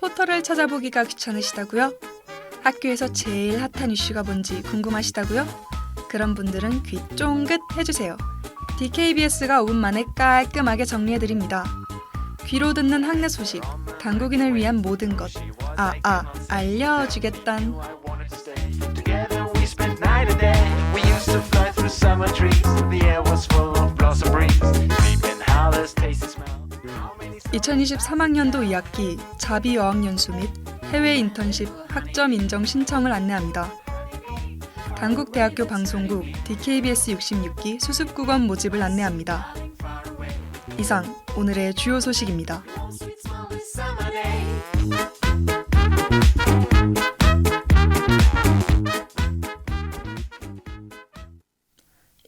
포털을 찾아보기가 귀찮으시다고요? 학교에서 제일 핫한 이슈가 뭔지 궁금하시다고요? 그런 분들은 귀 쫑긋 해주세요. DKBS가 5분 만에 깔끔하게 정리해드립니다. 귀로 듣는 학내 소식, 당국인을 위한 모든 것. 아, 아, 알려주겠단. 2023학년도 2학기 자비 어학연수 및 해외 인턴십 학점 인정 신청을 안내합니다. 단국대학교 방송국 DKBS 66기 수습국원 모집을 안내합니다. 이상 오늘의 주요 소식입니다. summer day?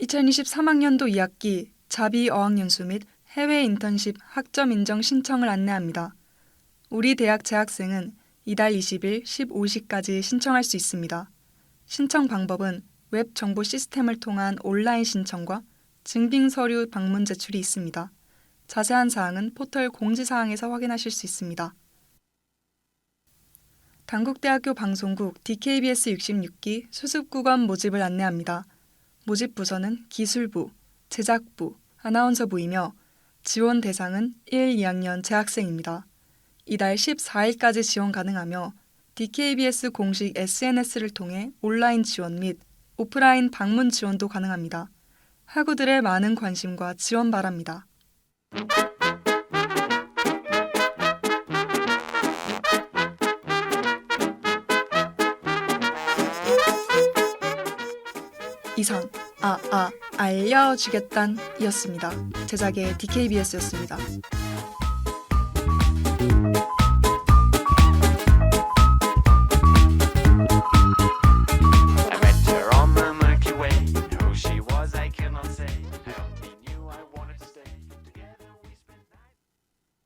2023학년도 2학기 자비 어학연수 및 해외 인턴십 학점 인정 신청을 안내합니다. 우리 대학 재학생은 이달 20일 15시까지 신청할 수 있습니다. 신청 방법은 웹 정보 시스템을 통한 온라인 신청과 증빙 서류 방문 제출이 있습니다. 자세한 사항은 포털 공지사항에서 확인하실 수 있습니다. 단국대학교 방송국 DKBS 66기 수습국원 모집을 안내합니다. 모집 부서는 기술부, 제작부, 아나운서부이며 지원 대상은 1, 2학년 재학생입니다. 이달 14일까지 지원 가능하며 DKBS 공식 SNS를 통해 온라인 지원 및 오프라인 방문 지원도 가능합니다. 학우들의 많은 관심과 지원 바랍니다. 이상 아아 알려주겠단 이었습니다. 제작의 DKBS였습니다.